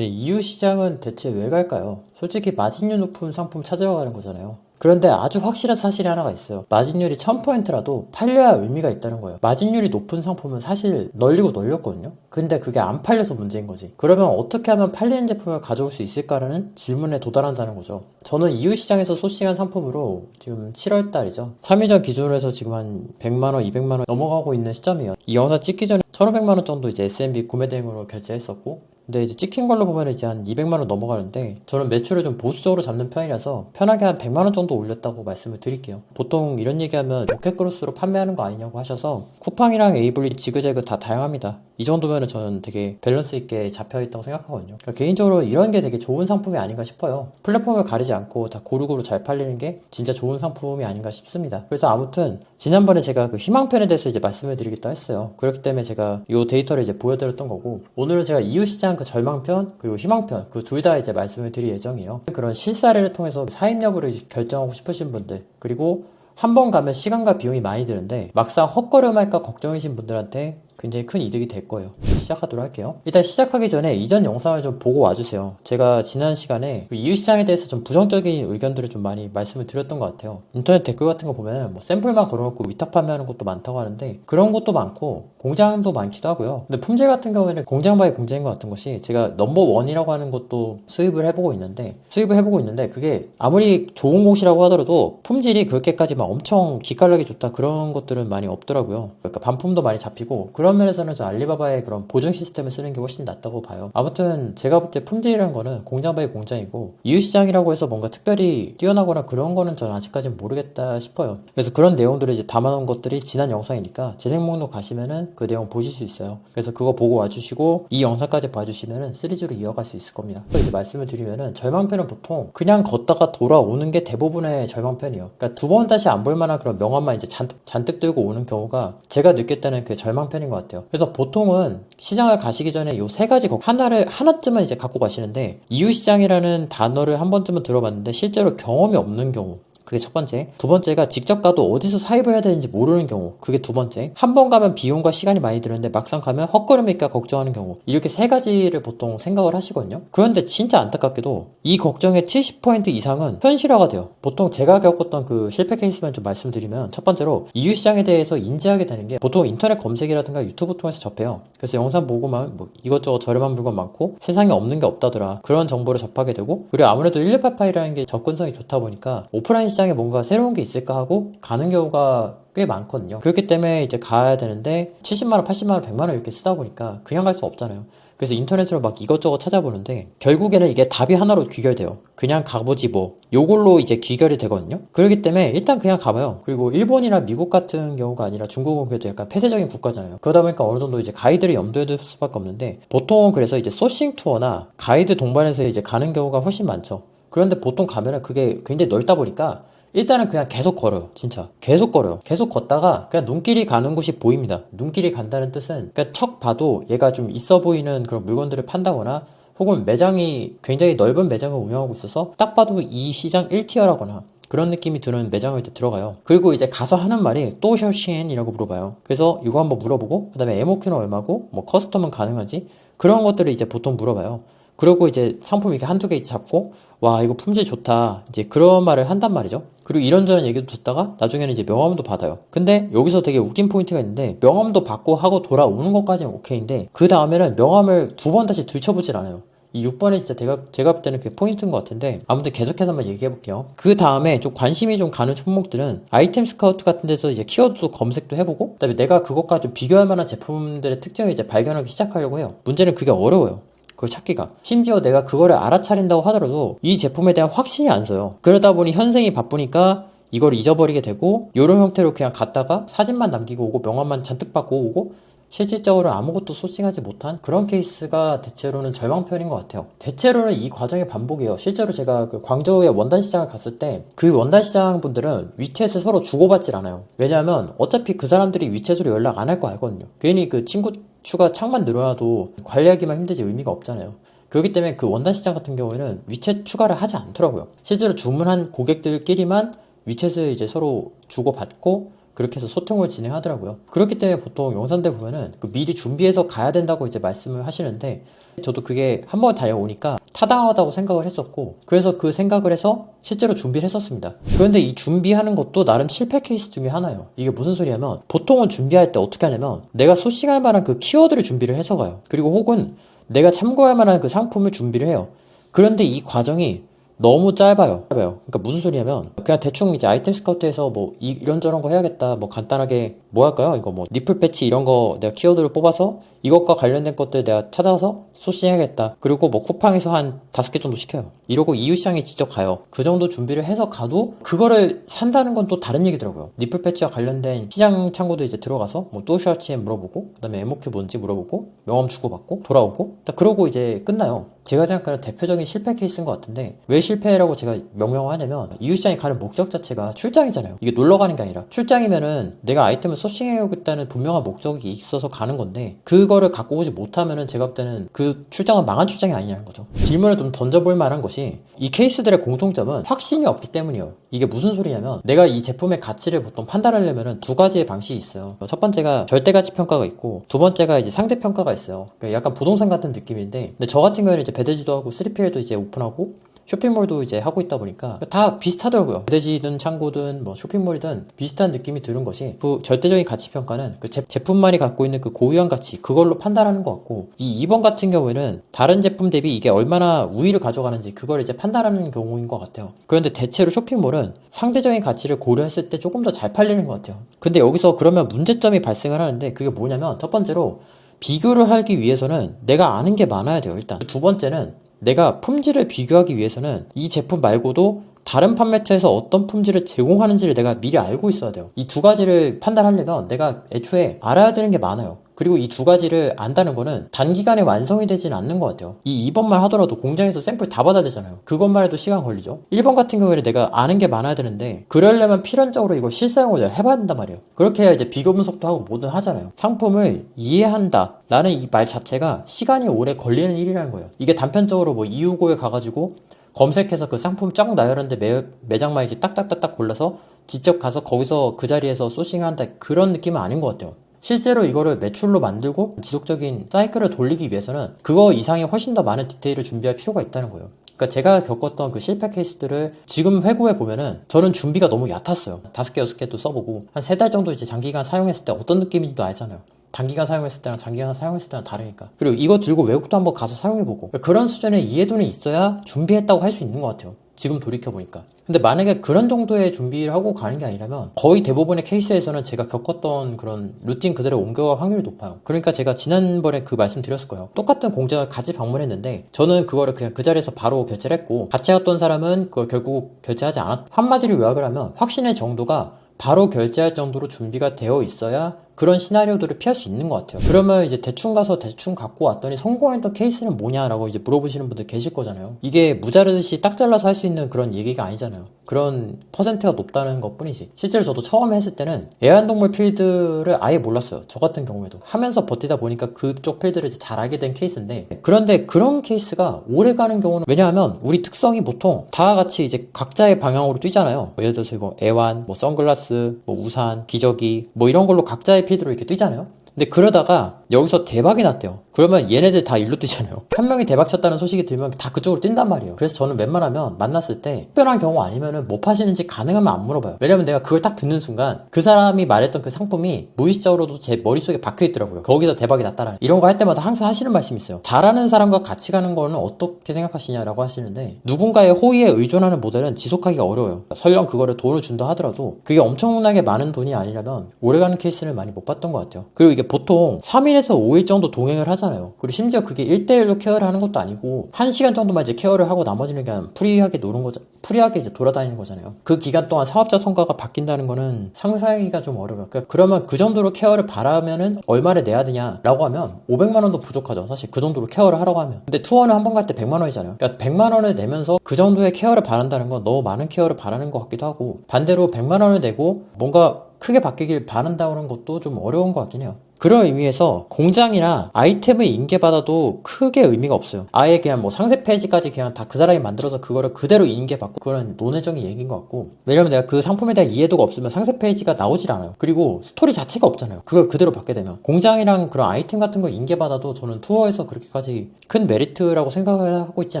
근데 이유 시장은 대체 왜 갈까요? 솔직히 마진율 높은 상품 찾아가는 거잖아요. 그런데 아주 확실한 사실이 하나가 있어요. 마진율이 1000포인트라도 팔려야 의미가 있다는 거예요. 마진율이 높은 상품은 사실 널리고 널렸거든요. 근데 그게 안 팔려서 문제인 거지. 그러면 어떻게 하면 팔리는 제품을 가져올 수 있을까라는 질문에 도달한다는 거죠. 저는 이유시장에서 소싱한 상품으로 지금 7월 달이죠. 3일 전 기준으로 해서 지금 한 100만 원, 200만 원 넘어가고 있는 시점이에요. 이 영상 찍기 전에 1500만 원 정도 이제 SMB 구매 대행으로 결제했었고 근데 이제 찍힌 걸로 보면 이제 한 200만 원 넘어가는데 저는 매출을 좀 보수적으로 잡는 편이라서 편하게 한 100만 원 정도 올렸다고 말씀을 드릴게요. 보통 이런 얘기하면 로켓크로스로 판매하는 거 아니냐고 하셔서 쿠팡이랑 에이블리 지그재그 다 다양합니다. 이 정도면은 저는 되게 밸런스 있게 잡혀 있다고 생각하거든요. 그러니까 개인적으로 이런 게 되게 좋은 상품이 아닌가 싶어요. 플랫폼을 가리지 않고 다 고루고루 잘 팔리는 게 진짜 좋은 상품이 아닌가 싶습니다. 그래서 아무튼 지난번에 제가 그 희망편에 대해서 이제 말씀을 드리겠다 했어요. 그렇기 때문에 제가 이 데이터를 이제 보여드렸던 거고 오늘은 제가 이유시장 그 절망편 그리고 희망편 그 둘 다 이제 말씀을 드릴 예정이에요. 그런 실사례를 통해서 사입 여부를 결정하고 싶으신 분들 그리고 한 번 가면 시간과 비용이 많이 드는데 막상 헛걸음할까 걱정이신 분들한테 굉장히 큰 이득이 될 거예요. 시작하도록 할게요. 일단 시작하기 전에 이전 영상을 좀 보고 와주세요. 제가 지난 시간에 그 이유시장에 대해서 좀 부정적인 의견들을 좀 많이 말씀을 드렸던 것 같아요. 인터넷 댓글 같은 거 보면 뭐 샘플만 걸어놓고 위탁 판매하는 것도 많다고 하는데 그런 것도 많고 공장도 많기도 하고요. 근데 품질 같은 경우에는 공장 바이 공장인 것 같은 것이 제가 넘버 원이라고 하는 것도 수입을 해보고 있는데 수입을 해보고 있는데 그게 아무리 좋은 곳이라고 하더라도 품질이 그렇게까지 막 엄청 기깔나게 좋다 그런 것들은 많이 없더라고요. 그러니까 반품도 많이 잡히고 그런 면에서는 저 알리바바의 그런 보증 시스템을 쓰는 게 훨씬 낫다고 봐요. 아무튼 제가 볼 때 품질이라는 거는 공장 바이 공장이고 이유시장이라고 해서 뭔가 특별히 뛰어나거나 그런 거는 저는 아직까지는 모르겠다 싶어요. 그래서 그런 내용들을 이제 담아놓은 것들이 지난 영상이니까 재생 목록 가시면은 그 내용 보실 수 있어요. 그래서 그거 보고 와주시고 이 영상까지 봐주시면은 시리즈로 이어갈 수 있을 겁니다. 또 이제 말씀을 드리면은 절망편은 보통 그냥 걷다가 돌아오는 게 대부분의 절망편이에요. 그러니까 두 번 다시 안 볼 만한 그런 명함만 이제 잔뜩, 잔뜩 들고 오는 경우가 제가 느낄 때는 그 절망편인 것 같아요. 그래서 보통은 시장을 가시기 전에 요 세 가지 거- 하나를 하나쯤은 이제 갖고 가시는데 이유 시장이라는 단어를 한 번쯤은 들어봤는데 실제로 경험이 없는 경우 그게 첫 번째. 두 번째가 직접 가도 어디서 사입을 해야 되는지 모르는 경우. 그게 두 번째. 한 번 가면 비용과 시간이 많이 드는데 막상 가면 헛걸음일까 걱정하는 경우. 이렇게 세 가지를 보통 생각을 하시거든요. 그런데 진짜 안타깝게도 이 걱정의 70% 이상은 현실화가 돼요. 보통 제가 겪었던 그 실패 케이스만 좀 말씀드리면 첫 번째로 이유시장에 대해서 인지하게 되는 게 보통 인터넷 검색이라든가 유튜브 통해서 접해요. 그래서 영상 보고만 뭐 이것저것 저렴한 물건 많고 세상에 없는 게 없다더라. 그런 정보를 접하게 되고 그리고 아무래도 118파이라는 게 접근성이 좋다 보니까 오프라인 시장 에 뭔가 새로운 게 있을까 하고 가는 경우가 꽤 많거든요. 그렇기 때문에 이제 가야 되는데 70만원, 80만원, 100만원 이렇게 쓰다 보니까 그냥 갈 수 없잖아요. 그래서 인터넷으로 막 이것저것 찾아보는데 결국에는 이게 답이 하나로 귀결돼요. 그냥 가보지 뭐. 요걸로 이제 귀결이 되거든요. 그렇기 때문에 일단 그냥 가봐요. 그리고 일본이나 미국 같은 경우가 아니라 중국은 그래도 약간 폐쇄적인 국가잖아요. 그러다 보니까 어느 정도 이제 가이드를 염두에 둘 수밖에 없는데 보통은 그래서 이제 소싱 투어나 가이드 동반해서 이제 가는 경우가 훨씬 많죠. 그런데 보통 가면은 그게 굉장히 넓다 보니까 일단은 그냥 계속 걸어요. 진짜. 계속 걸어요. 계속 걷다가 그냥 눈길이 가는 곳이 보입니다. 눈길이 간다는 뜻은 그냥 척 봐도 얘가 좀 있어 보이는 그런 물건들을 판다거나 혹은 매장이 굉장히 넓은 매장을 운영하고 있어서 딱 봐도 이 시장 1티어라거나 그런 느낌이 드는 매장을 들어가요. 그리고 이제 가서 하는 말이 또 셔시엔이라고 물어봐요. 그래서 이거 한번 물어보고 그다음에 MOQ는 얼마고 뭐 커스텀은 가능한지 그런 것들을 이제 보통 물어봐요. 그리고 이제 상품 이렇게 한두 개 잡고 와 이거 품질 좋다. 이제 그런 말을 한단 말이죠. 그리고 이런저런 얘기도 듣다가 나중에는 이제 명함도 받아요. 근데 여기서 되게 웃긴 포인트가 있는데 명함도 받고 하고 돌아오는 것까지는 오케이인데 그 다음에는 명함을 두 번 다시 들춰보질 않아요. 이 6번에 진짜 제가, 제가 볼 때는 그게 포인트인 것 같은데 아무튼 계속해서 한번 얘기해 볼게요. 그 다음에 좀 관심이 좀 가는 품목들은 아이템 스카우트 같은 데서 이제 키워드도 검색도 해보고 그다음에 내가 그것과 좀 비교할 만한 제품들의 특징을 이제 발견하기 시작하려고 해요. 문제는 그게 어려워요 그걸 찾기가. 심지어 내가 그거를 알아차린다고 하더라도 이 제품에 대한 확신이 안 서요. 그러다 보니 현생이 바쁘니까 이걸 잊어버리게 되고 이런 형태로 그냥 갔다가 사진만 남기고 오고 명함만 잔뜩 받고 오고 실질적으로 아무것도 소싱하지 못한 그런 케이스가 대체로는 절망편인 것 같아요. 대체로는 이 과정의 반복이에요. 실제로 제가 그 광저우의 원단 시장을 갔을 때 그 원단 시장 분들은 위챗을 서로 주고받질 않아요. 왜냐하면 어차피 그 사람들이 위챗으로 연락 안 할 거 알거든요. 괜히 그 친구 추가 창만 늘어나도 관리하기만 힘들지 의미가 없잖아요. 그렇기 때문에 그 원단 시장 같은 경우에는 위챗 추가를 하지 않더라고요. 실제로 주문한 고객들끼리만 위챗을 이제 서로 주고받고 그렇게 해서 소통을 진행하더라고요. 그렇기 때문에 보통 영상들 보면은 그 미리 준비해서 가야 된다고 이제 말씀을 하시는데 저도 그게 한번 다녀오니까 타당하다고 생각을 했었고 그래서 그 생각을 해서 실제로 준비를 했었습니다. 그런데 이 준비하는 것도 나름 실패 케이스 중에 하나예요. 이게 무슨 소리냐면 보통은 준비할 때 어떻게 하냐면 내가 소싱할 만한 그 키워드를 준비를 해서 가요. 그리고 혹은 내가 참고할 만한 그 상품을 준비를 해요. 그런데 이 과정이 너무 짧아요. 짧아요. 그러니까 무슨 소리냐면 그냥 대충 이제 아이템 스카우트에서 뭐 이, 이런저런 거 해야겠다. 뭐 간단하게 뭐 할까요? 이거 뭐 니플 패치 이런 거 내가 키워드를 뽑아서 이것과 관련된 것들 내가 찾아서 소싱해야겠다. 그리고 뭐 쿠팡에서 한 다섯 개 정도 시켜요. 이러고 이유 시장에 직접 가요. 그 정도 준비를 해서 가도 그거를 산다는 건 또 다른 얘기더라고요. 니플 패치와 관련된 시장 창고도 이제 들어가서 뭐 뚜셔츠에 물어보고 그다음에 MOQ 뭔지 물어보고 명함 주고받고 돌아오고 딱 그러고 이제 끝나요. 제가 생각하는 대표적인 실패 케이스인 것 같은데 왜 실패라고 제가 명명하냐면 이웃시장에 가는 목적 자체가 출장이잖아요. 이게 놀러 가는 게 아니라 출장이면은 내가 아이템을 소싱해오겠다는 분명한 목적이 있어서 가는 건데 그거를 갖고 오지 못하면은 제가 볼 때는 그 출장은 망한 출장이 아니냐는 거죠. 질문을 좀 던져볼 만한 것이 이 케이스들의 공통점은 확신이 없기 때문이에요. 이게 무슨 소리냐면 내가 이 제품의 가치를 보통 판단하려면은 두 가지의 방식이 있어요. 첫 번째가 절대 가치 평가가 있고 두 번째가 이제 상대 평가가 있어요. 그러니까 약간 부동산 같은 느낌인데 근데 저 같은 경우에는 이제 배대지도 하고 3PL도 이제 오픈하고 쇼핑몰도 이제 하고 있다 보니까 다 비슷하더라고요. 배대지든 창고든 뭐 쇼핑몰이든 비슷한 느낌이 드는 것이 그 절대적인 가치 평가는 그 제, 제품만이 갖고 있는 그 고유한 가치 그걸로 판단하는 것 같고 이 2번 같은 경우에는 다른 제품 대비 이게 얼마나 우위를 가져가는지 그걸 이제 판단하는 경우인 것 같아요. 그런데 대체로 쇼핑몰은 상대적인 가치를 고려했을 때 조금 더 잘 팔리는 것 같아요. 근데 여기서 그러면 문제점이 발생을 하는데 그게 뭐냐면 첫 번째로 비교를 하기 위해서는 내가 아는 게 많아야 돼요, 일단. 두 번째는 내가 품질을 비교하기 위해서는 이 제품 말고도 다른 판매처에서 어떤 품질을 제공하는지를 내가 미리 알고 있어야 돼요. 이 두 가지를 판단하려면 내가 애초에 알아야 되는 게 많아요. 그리고 이 두 가지를 안다는 거는 단기간에 완성이 되진 않는 것 같아요. 이 2번만 하더라도 공장에서 샘플 다 받아야 되잖아요. 그것만 해도 시간 걸리죠. 1번 같은 경우에는 내가 아는 게 많아야 되는데 그러려면 필연적으로 이걸 실사용을 해봐야 된단 말이에요. 그렇게 해야 이제 비교 분석도 하고 뭐든 하잖아요. 상품을 이해한다. 라는 이 말 자체가 시간이 오래 걸리는 일이라는 거예요. 이게 단편적으로 뭐 이유고에 가가지고 검색해서 그 상품 쫙 나열하는데 매, 매장만 이렇게 딱딱딱딱 골라서 직접 가서 거기서 그 자리에서 소싱한다 그런 느낌은 아닌 것 같아요. 실제로 이거를 매출로 만들고 지속적인 사이클을 돌리기 위해서는 그거 이상의 훨씬 더 많은 디테일을 준비할 필요가 있다는 거예요. 그러니까 제가 겪었던 그 실패 케이스들을 지금 회고해 보면은 저는 준비가 너무 얕았어요. 다섯 개 여섯 개도 써보고 한 세 달 정도 이제 장기간 사용했을 때 어떤 느낌인지도 알잖아요. 단기간 사용했을 때랑 장기간 사용했을 때랑 다르니까. 그리고 이거 들고 외국도 한번 가서 사용해보고. 그런 수준의 이해도는 있어야 준비했다고 할 수 있는 것 같아요. 지금 돌이켜보니까. 근데 만약에 그런 정도의 준비를 하고 가는 게 아니라면 거의 대부분의 케이스에서는 제가 겪었던 그런 루틴 그대로 옮겨갈 확률이 높아요. 그러니까 제가 지난번에 그 말씀 드렸을 거예요. 똑같은 공장을 같이 방문했는데 저는 그거를 그냥 그 자리에서 바로 결제를 했고 같이 갔던 사람은 그걸 결국 결제하지 않았, 한마디로 요약을 하면 확신의 정도가 바로 결제할 정도로 준비가 되어 있어야 그런 시나리오들을 피할 수 있는 것 같아요. 그러면 이제 대충 가서 대충 갖고 왔더니 성공했던 케이스는 뭐냐라고 이제 물어보시는 분들 계실 거잖아요. 이게 무자르듯이 딱 잘라서 할 수 있는 그런 얘기가 아니잖아요. 그런 퍼센트가 높다는 것 뿐이지. 실제로 저도 처음 했을 때는 애완동물 필드를 아예 몰랐어요. 저 같은 경우에도. 하면서 버티다 보니까 그쪽 필드를 이제 잘 알게 된 케이스인데 그런데 그런 케이스가 오래 가는 경우는 왜냐하면 우리 특성이 보통 다 같이 이제 각자의 방향으로 뛰잖아요. 뭐 예를 들어서 이거 애완, 뭐 선글라스, 뭐 우산, 기저귀 뭐 이런 걸로 각자의 필드로 이렇게 뛰잖아요. 근데 그러다가 여기서 대박이 났대요. 그러면 얘네들 다 일로 뛰잖아요. 한 명이 대박 쳤다는 소식이 들면 다 그쪽으로 뛴단 말이에요. 그래서 저는 웬만하면 만났을 때 특별한 경우 아니면은 뭐 파시는지 가능하면 안 물어봐요. 왜냐면 내가 그걸 딱 듣는 순간 그 사람이 말했던 그 상품이 무의식적으로도 제 머릿속에 박혀 있더라고요. 거기서 대박이 났다라는. 이런 거 할 때마다 항상 하시는 말씀이 있어요. 잘하는 사람과 같이 가는 거는 어떻게 생각하시냐라고 하시는데 누군가의 호의에 의존하는 모델은 지속하기가 어려워요. 설령 그거를 돈을 준다 하더라도 그게 엄청나게 많은 돈이 아니라면 오래가는 케이스를 많이 못 봤던 것 같아요. 그리고 이게 보통 3일에서 5일 정도 동행을 하잖아요. 그리고 심지어 그게 1대1로 케어를 하는 것도 아니고 1시간 정도만 이제 케어를 하고 나머지는 그냥 프리하게 노는 거죠. 프리하게 이제 돌아다니는 거잖아요. 그 기간 동안 사업자 성과가 바뀐다는 거는 상상하기가 좀 어려워요. 그러니까 그러면 그 정도로 케어를 바라면은 얼마를 내야 되냐라고 하면 500만 원도 부족하죠. 사실 그 정도로 케어를 하라고 하면. 근데 투어는 한 번 갈 때 100만 원이잖아요. 그러니까 100만 원을 내면서 그 정도의 케어를 바란다는 건 너무 많은 케어를 바라는 것 같기도 하고 반대로 100만 원을 내고 뭔가 크게 바뀌길 바란다는 것도 좀 어려운 것 같긴 해요. 그런 의미에서 공장이나 아이템을 인계받아도 크게 의미가 없어요. 아예 그냥 뭐 상세 페이지까지 그냥 다 그 사람이 만들어서 그거를 그대로 인계받고 그런 논외적인 얘기인 것 같고 왜냐면 내가 그 상품에 대한 이해도가 없으면 상세 페이지가 나오질 않아요. 그리고 스토리 자체가 없잖아요. 그걸 그대로 받게 되면 공장이랑 그런 아이템 같은 거 인계받아도 저는 투어에서 그렇게까지 큰 메리트라고 생각을 하고 있진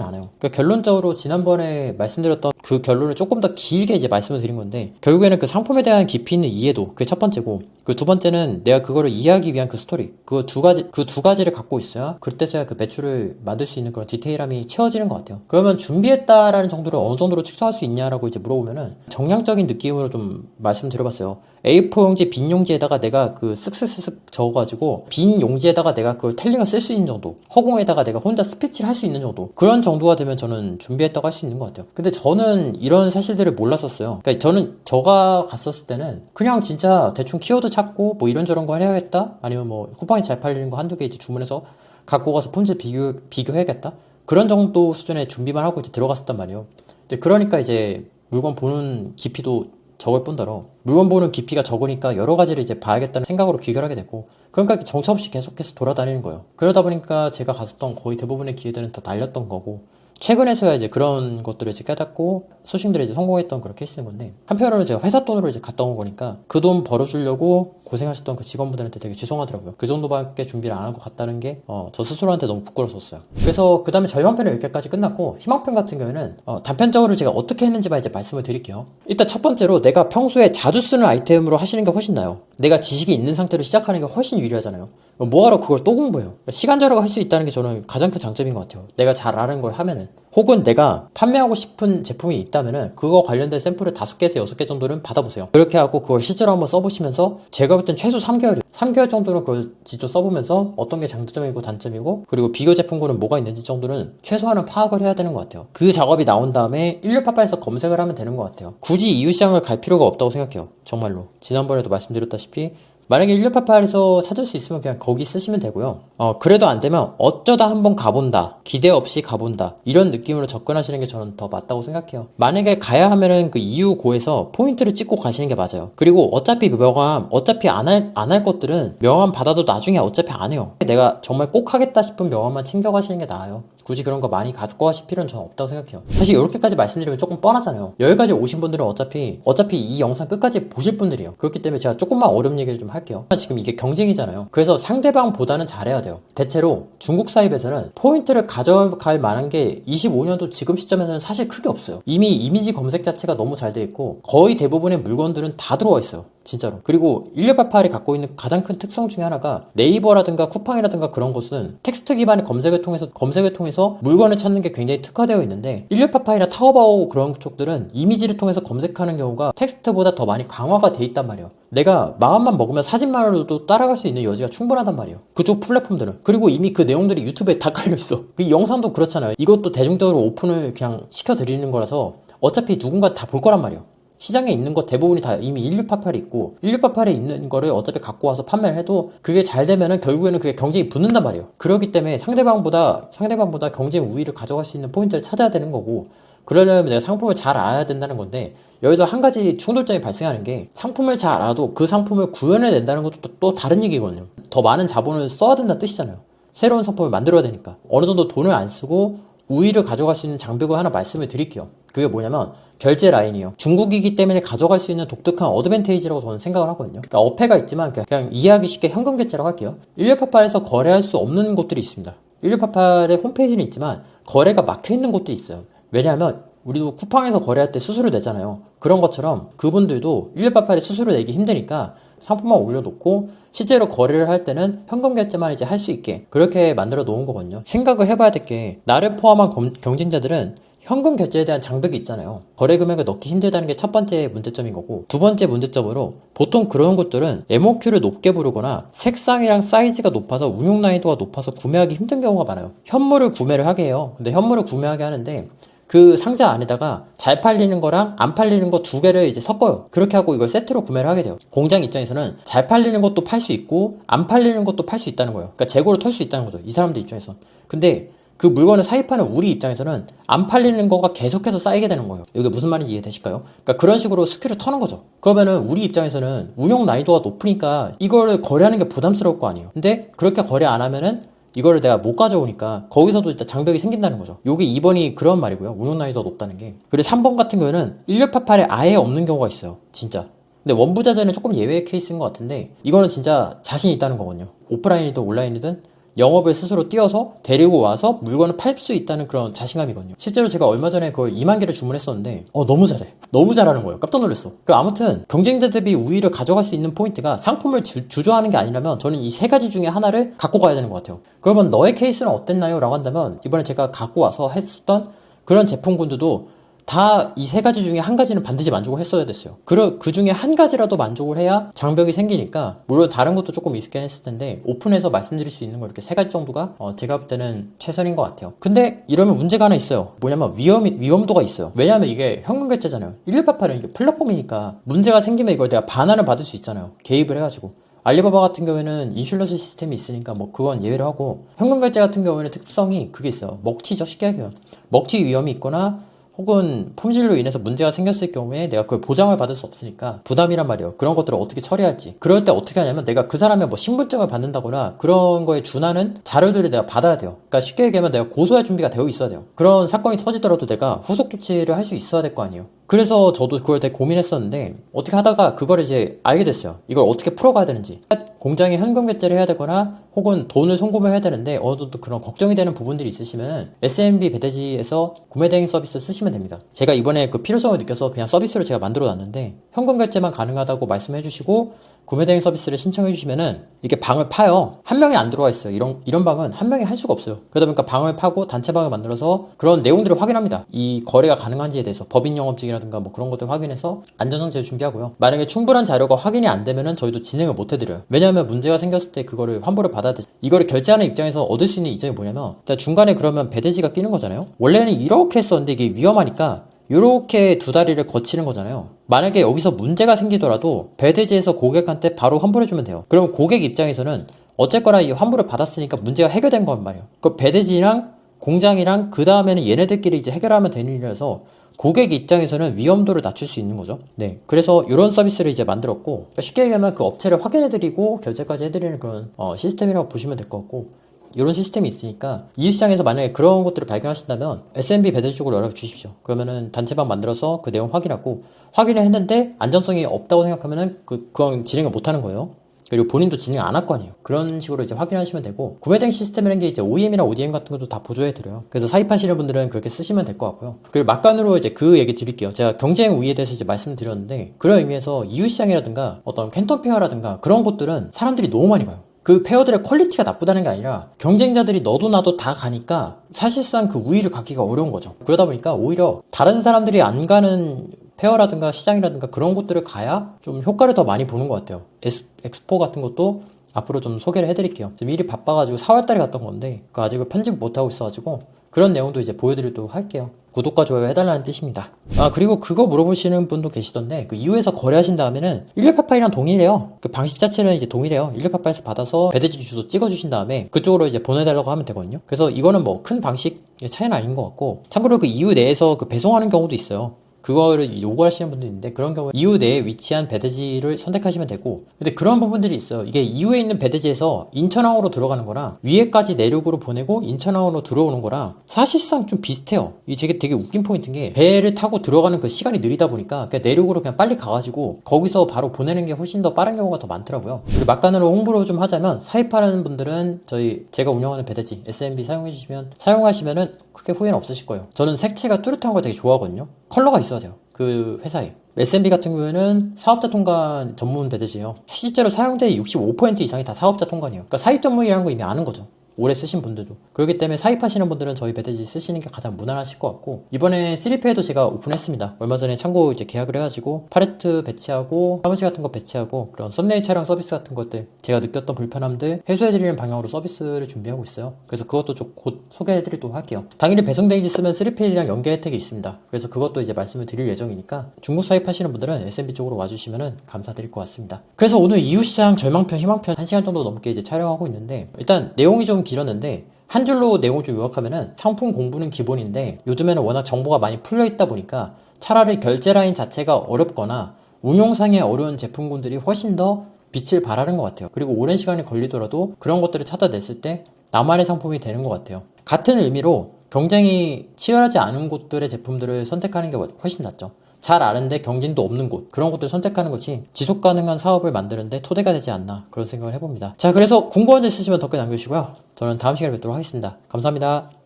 않아요. 그러니까 결론적으로 지난번에 말씀드렸던 그 결론을 조금 더 길게 이제 말씀을 드린 건데 결국에는 그 상품에 대한 깊이 있는 이해도 그게 첫 번째고 그 두 번째는 내가 그거를 이 위한 그 스토리 그거 두 가지 그 두 가지를 갖고 있어야 그때서야 그 매출을 만들 수 있는 그런 디테일함이 채워지는 것 같아요. 그러면 준비했다라는 정도를 어느 정도로 측정할 수 있냐라고 이제 물어보면은 정량적인 느낌으로 좀 말씀드려봤어요. A4 용지, 빈 용지에다가 내가 그 쓱쓱쓱쓱 적어가지고 빈 용지에다가 내가 그걸 텔링을 쓸 수 있는 정도, 허공에다가 내가 혼자 스피치를 할 수 있는 정도 그런 정도가 되면 저는 준비했다고 할 수 있는 것 같아요. 근데 저는 이런 사실들을 몰랐었어요. 그러니까 저는 저가 갔었을 때는 그냥 진짜 대충 키워드 찾고 뭐 이런저런 거 해야겠다, 아니면 뭐 쿠팡이 잘 팔리는 거 한두 개 이제 주문해서 갖고 가서 품질 비교 비교해야겠다. 그런 정도 수준의 준비만 하고 이제 들어갔었단 말이에요. 근데 그러니까 이제 물건 보는 깊이도 적을 뿐더러 물건 보는 깊이가 적으니까 여러 가지를 이제 봐야겠다는 생각으로 귀결하게 됐고 그러니까 정처 없이 계속해서 돌아다니는 거예요. 그러다 보니까 제가 갔었던 거의 대부분의 기회들은 다 날렸던 거고 최근에서야 이제 그런 것들을 이제 깨닫고 소싱들이 이제 성공했던 그런 케이스인 건데 한편으로는 제가 회사 돈으로 이제 갔다 온 거니까 그 돈 벌어주려고 고생하셨던 그 직원분들한테 되게 죄송하더라고요. 그 정도밖에 준비를 안 하고 갔다는 게저 스스로한테 너무 부끄러웠었어요. 그래서 그 다음에 절반편은 여기까지 끝났고 희망편 같은 경우에는 어, 단편적으로 제가 어떻게 했는지만 이제 말씀을 드릴게요. 일단 첫 번째로 내가 평소에 자주 쓰는 아이템으로 하시는 게 훨씬 나아요. 내가 지식이 있는 상태로 시작하는 게 훨씬 유리하잖아요. 뭐하러 그걸 또 공부해요? 시간 절약을 할 수 있다는 게 저는 가장 큰 장점인 것 같아요. 내가 잘 아는 걸 하면은. 혹은 내가 판매하고 싶은 제품이 있다면은 그거 관련된 샘플을 다섯 개에서 여섯 개 정도는 받아보세요. 그렇게 하고 그걸 실제로 한번 써보시면서 제가 볼 땐 최소 3개월, 3개월 정도는 그걸 직접 써보면서 어떤 게 장점이고 단점이고 그리고 비교 제품군은 뭐가 있는지 정도는 최소한은 파악을 해야 되는 것 같아요. 그 작업이 나온 다음에 1688에서 검색을 하면 되는 것 같아요. 굳이 이유 시장을 갈 필요가 없다고 생각해요. 정말로. 지난번에도 말씀드렸다시피 만약에 1688에서 찾을 수 있으면 그냥 거기 쓰시면 되고요. 어, 그래도 안 되면 어쩌다 한번 가본다. 기대 없이 가본다. 이런 느낌으로 접근하시는 게 저는 더 맞다고 생각해요. 만약에 가야 하면은 그 이유 고에서 포인트를 찍고 가시는 게 맞아요. 그리고 어차피 명함, 어차피 안 할, 안 할 것들은 명함 받아도 나중에 어차피 안 해요. 내가 정말 꼭 하겠다 싶은 명함만 챙겨가시는 게 나아요. 굳이 그런 거 많이 갖고 가실 필요는 저는 없다고 생각해요. 사실 이렇게까지 말씀드리면 조금 뻔하잖아요. 여기까지 오신 분들은 어차피 어차피 이 영상 끝까지 보실 분들이에요. 그렇기 때문에 제가 조금만 어려운 얘기를 좀 할게요. 지금 이게 경쟁이잖아요. 그래서 상대방보다는 잘해야 돼요. 대체로 중국 사입에서는 포인트를 가져갈 만한 게 25년도 지금 시점에서는 사실 크게 없어요. 이미 이미지 검색 자체가 너무 잘 돼 있고 거의 대부분의 물건들은 다 들어와 있어요. 진짜로. 그리고 1688이 갖고 있는 가장 큰 특성 중에 하나가 네이버라든가 쿠팡이라든가 그런 곳은 텍스트 기반의 검색을 통해서 검색을 통해서 물건을 찾는 게 굉장히 특화되어 있는데 1688이나 타오바오 그런 쪽들은 이미지를 통해서 검색하는 경우가 텍스트보다 더 많이 강화가 돼 있단 말이에요. 내가 마음만 먹으면 사진만으로도 따라갈 수 있는 여지가 충분하단 말이에요. 그쪽 플랫폼들은. 그리고 이미 그 내용들이 유튜브에 다 깔려 있어. 그 영상도 그렇잖아요. 이것도 대중적으로 오픈을 그냥 시켜드리는 거라서 어차피 누군가 다 볼 거란 말이에요. 시장에 있는 거 대부분이 다 이미 1688이 있고 1688에 있는 거를 어차피 갖고 와서 판매를 해도 그게 잘 되면은 결국에는 그게 경쟁이 붙는단 말이에요. 그렇기 때문에 상대방보다 상대방보다 경쟁 우위를 가져갈 수 있는 포인트를 찾아야 되는 거고 그러려면 내가 상품을 잘 알아야 된다는 건데 여기서 한 가지 충돌점이 발생하는 게 상품을 잘 알아도 그 상품을 구현해낸다는 것도 또, 또 다른 얘기거든요. 더 많은 자본을 써야 된다는 뜻이잖아요. 새로운 상품을 만들어야 되니까 어느 정도 돈을 안 쓰고 우위를 가져갈 수 있는 장벽을 하나 말씀을 드릴게요. 그게 뭐냐면 결제 라인이요. 중국이기 때문에 가져갈 수 있는 독특한 어드밴테이지라고 저는 생각을 하거든요. 그러니까 어폐가 있지만 그냥, 이해하기 쉽게 현금 결제라고 할게요. 1688에서 거래할 수 없는 곳들이 있습니다. 1688의 홈페이지는 있지만 거래가 막혀 있는 곳도 있어요. 왜냐하면 우리도 쿠팡에서 거래할 때 수수료 내잖아요. 그런 것처럼 그분들도 1688에 수수료 내기 힘드니까 상품만 올려놓고 실제로 거래를 할 때는 현금 결제만 이제 할 수 있게 그렇게 만들어 놓은 거거든요. 생각을 해봐야 될 게 나를 포함한 검- 경쟁자들은 현금 결제에 대한 장벽이 있잖아요. 거래 금액을 넣기 힘들다는 게 첫 번째 문제점인 거고 두 번째 문제점으로 보통 그런 곳들은 MOQ를 높게 부르거나 색상이랑 사이즈가 높아서 운용 난이도가 높아서 구매하기 힘든 경우가 많아요. 현물을 구매를 하게 해요. 근데 현물을 구매하게 하는데 그 상자 안에다가 잘 팔리는 거랑 안 팔리는 거 두 개를 이제 섞어요. 그렇게 하고 이걸 세트로 구매를 하게 돼요. 공장 입장에서는 잘 팔리는 것도 팔 수 있고 안 팔리는 것도 팔 수 있다는 거예요. 그러니까 재고를 털 수 있다는 거죠. 이 사람들 입장에서. 근데 그 물건을 사입하는 우리 입장에서는 안 팔리는 거가 계속해서 쌓이게 되는 거예요. 이게 무슨 말인지 이해되실까요? 그러니까 그런 식으로 스킬을 터는 거죠. 그러면은 우리 입장에서는 운영 난이도가 높으니까 이거를 거래하는 게 부담스러울 거 아니에요. 근데 그렇게 거래 안 하면은 이거를 내가 못 가져오니까 거기서도 일단 장벽이 생긴다는 거죠. 요게 2번이 그런 말이고요. 운영 난이도가 높다는 게. 그리고 3번 같은 경우에는 1688에 아예 없는 경우가 있어요. 진짜. 근데 원부자재는 조금 예외의 케이스인 것 같은데 이거는 진짜 자신 있다는 거거든요. 오프라인이든 온라인이든 영업을 스스로 뛰어서 데리고 와서 물건을 팔 수 있다는 그런 자신감이거든요. 실제로 제가 얼마 전에 그걸 2만 개를 주문했었는데 어 너무 잘해. 너무 잘하는 거예요. 깜짝 놀랐어. 그 아무튼 경쟁자 대비 우위를 가져갈 수 있는 포인트가 상품을 주, 주저하는 게 아니라면 저는 이 세 가지 중에 하나를 갖고 가야 되는 것 같아요. 그러면 너의 케이스는 어땠나요? 라고 한다면 이번에 제가 갖고 와서 했었던 그런 제품군들도 다 이 세 가지 중에 한 가지는 반드시 만족을 했어야 됐어요. 그, 그 중에 한 가지라도 만족을 해야 장벽이 생기니까, 물론 다른 것도 조금 있긴 했을 텐데, 오픈해서 말씀드릴 수 있는 거 이렇게 세 가지 정도가, 어, 제가 볼 때는 최선인 것 같아요. 근데 이러면 문제가 하나 있어요. 뭐냐면 위험이, 위험도가 있어요. 왜냐하면 이게 현금 결제잖아요. 1188은 이게 플랫폼이니까, 문제가 생기면 이걸 내가 반환을 받을 수 있잖아요. 개입을 해가지고. 알리바바 같은 경우에는 인슐런스 시스템이 있으니까 뭐 그건 예외로 하고 현금 결제 같은 경우에는 특성이 그게 있어요. 먹튀죠. 쉽게 하면 먹튀 위험이 있거나 혹은 품질로 인해서 문제가 생겼을 경우에 내가 그걸 보장을 받을 수 없으니까 부담이란 말이에요. 그런 것들을 어떻게 처리할지. 그럴 때 어떻게 하냐면 내가 그 사람의 뭐 신분증을 받는다거나 그런 거에 준하는 자료들을 내가 받아야 돼요. 그러니까 쉽게 얘기하면 내가 고소할 준비가 되어 있어야 돼요. 그런 사건이 터지더라도 내가 후속 조치를 할 수 있어야 될 거 아니에요. 그래서 저도 그걸 되게 고민했었는데 어떻게 하다가 그걸 이제 알게 됐어요. 이걸 어떻게 풀어가야 되는지. 공장에 현금 결제를 해야 되거나 혹은 돈을 송금을 해야 되는데 어느 정도 그런 걱정이 되는 부분들이 있으시면 SMB 배대지에서 구매 대행 서비스 쓰시면 됩니다. 제가 이번에 그 필요성을 느껴서 그냥 서비스로 제가 만들어 놨는데 현금 결제만 가능하다고 말씀해 주시고 구매 대행 서비스를 신청해 주시면은 이게 방을 파요. 한 명이 안 들어와 있어요. 이런 이런 방은 한 명이 할 수가 없어요. 그러다 보니까 방을 파고 단체 방을 만들어서 그런 내용들을 확인합니다. 이 거래가 가능한지에 대해서 법인 영업증이라든가 뭐 그런 것들 확인해서 안전정지를 준비하고요. 만약에 충분한 자료가 확인이 안 되면은 저희도 진행을 못 해드려요. 왜냐하면 문제가 생겼을 때 그거를 환불을 받아야 돼. 이거를 결제하는 입장에서 얻을 수 있는 이점이 뭐냐면 일단 중간에 그러면 배대지가 끼는 거잖아요. 원래는 이렇게 했었는데 이게 위험하니까 이렇게 두 다리를 거치는 거잖아요. 만약에 여기서 문제가 생기더라도 배대지에서 고객한테 바로 환불해주면 돼요. 그럼 고객 입장에서는 어쨌거나 이 환불을 받았으니까 문제가 해결된 건 말이에요. 그 배대지랑 공장이랑 그 다음에는 얘네들끼리 이제 해결하면 되는 일이라서 고객 입장에서는 위험도를 낮출 수 있는 거죠. 네. 그래서 이런 서비스를 이제 만들었고 그러니까 쉽게 얘기하면 그 업체를 확인해드리고 결제까지 해드리는 그런 어, 시스템이라고 보시면 될 것 같고 이런 시스템이 있으니까 이 시장에서 만약에 그런 것들을 발견하신다면 SMB 배달 쪽으로 연락 주십시오. 그러면은 단체방 만들어서 그 내용 확인하고 확인을 했는데 안전성이 없다고 생각하면은 그 그건 진행을 못 하는 거예요. 그리고 본인도 진행 안 할 거 아니에요. 그런 식으로 이제 확인하시면 되고 구매된 시스템이라는 게 이제 OEM이나 ODM 같은 것도 다 보조해 드려요. 그래서 사입하시는 분들은 그렇게 쓰시면 될 것 같고요. 그리고 막간으로 이제 그 얘기 드릴게요. 제가 경쟁 우위에 대해서 이제 말씀드렸는데 그런 의미에서 이웃시장이라든가 어떤 캔턴 페어라든가 그런 곳들은 사람들이 너무 많이 가요. 그 페어들의 퀄리티가 나쁘다는 게 아니라 경쟁자들이 너도 나도 다 가니까 사실상 그 우위를 갖기가 어려운 거죠. 그러다 보니까 오히려 다른 사람들이 안 가는 페어라든가 시장이라든가 그런 곳들을 가야 좀 효과를 더 많이 보는 것 같아요. 엑스포 같은 것도 앞으로 좀 소개를 해드릴게요. 지금 일이 바빠가지고 4월달에 갔던 건데 그 아직 은 편집 못하고 있어가지고 그런 내용도 이제 보여드리도록 할게요. 구독과 좋아요 해달라는 뜻입니다. 아 그리고 그거 물어보시는 분도 계시던데 그 이후에서 거래하신 다음에는 1688이랑 동일해요. 그 방식 자체는 이제 동일해요. 1688에서 받아서 배대지 주소 찍어주신 다음에 그쪽으로 이제 보내달라고 하면 되거든요. 그래서 이거는 뭐 큰 방식 차이는 아닌 것 같고 참고로 그 이후 내에서 그 배송하는 경우도 있어요. 그거를 요구하시는 분들이 있는데 그런 경우 이후 내에 위치한 배대지를 선택하시면 되고 근데 그런 부분들이 있어요. 이게 이후에 있는 배대지에서 인천항으로 들어가는 거랑 위에까지 내륙으로 보내고 인천항으로 들어오는 거랑 사실상 좀 비슷해요. 이게 되게, 되게 웃긴 포인트인 게 배를 타고 들어가는 그 시간이 느리다 보니까 그냥 내륙으로 그냥 빨리 가가지고 거기서 바로 보내는 게 훨씬 더 빠른 경우가 더 많더라고요. 그리고 막간으로 홍보를 좀 하자면 사입하는 분들은 저희 제가 운영하는 배대지 SMB 사용해 주시면 사용하시면은 크게 후회는 없으실 거예요. 저는 색채가 뚜렷한 걸 되게 좋아하거든요 컬러가 있어야 돼요. 그 회사에. SMB 같은 경우에는 사업자 통관 전문 배대지예요. 실제로 사용자의 65% 이상이 다 사업자 통관이에요. 그러니까 사입 전문이라는 거 이미 아는 거죠. 오래 쓰신 분들도. 그렇기 때문에 사입하시는 분들은 저희 배대지 쓰시는 게 가장 무난하실 것 같고 이번에 3페이도 제가 오픈했습니다. 얼마 전에 참고 이제 계약을 해가지고 팔레트 배치하고 사무실 같은 거 배치하고 그런 썸네일 촬영 서비스 같은 것들 제가 느꼈던 불편함들 해소해드리는 방향으로 서비스를 준비하고 있어요. 그래서 그것도 좀곧 소개해드리도록 할게요. 당일에 배송대행지 쓰면 3페이랑 연계 혜택이 있습니다. 그래서 그것도 이제 말씀을 드릴 예정이니까 중국 사입하시는 분들은 SMB 쪽으로 와주시면 감사드릴 것 같습니다. 그래서 오늘 이웃시장 절망편 희망편 1시간 정도 넘게 이제 촬영하고 있는데 일단 내용이 좀 길었는데 한 줄로 내용을 좀 요약하면은 상품 공부는 기본인데 요즘에는 워낙 정보가 많이 풀려 있다 보니까 차라리 결제 라인 자체가 어렵거나 운용상에 어려운 제품군들이 훨씬 더 빛을 발하는 것 같아요. 그리고 오랜 시간이 걸리더라도 그런 것들을 찾아냈을 때 나만의 상품이 되는 것 같아요. 같은 의미로 경쟁이 치열하지 않은 곳들의 제품들을 선택하는 게 훨씬 낫죠. 잘 아는데 경쟁도 없는 곳 그런 곳들을 선택하는 것이 지속 가능한 사업을 만드는데 토대가 되지 않나 그런 생각을 해봅니다. 자 그래서 궁금한 점 있으시면 댓글 남겨주시고요. 저는 다음 시간에 뵙도록 하겠습니다. 감사합니다.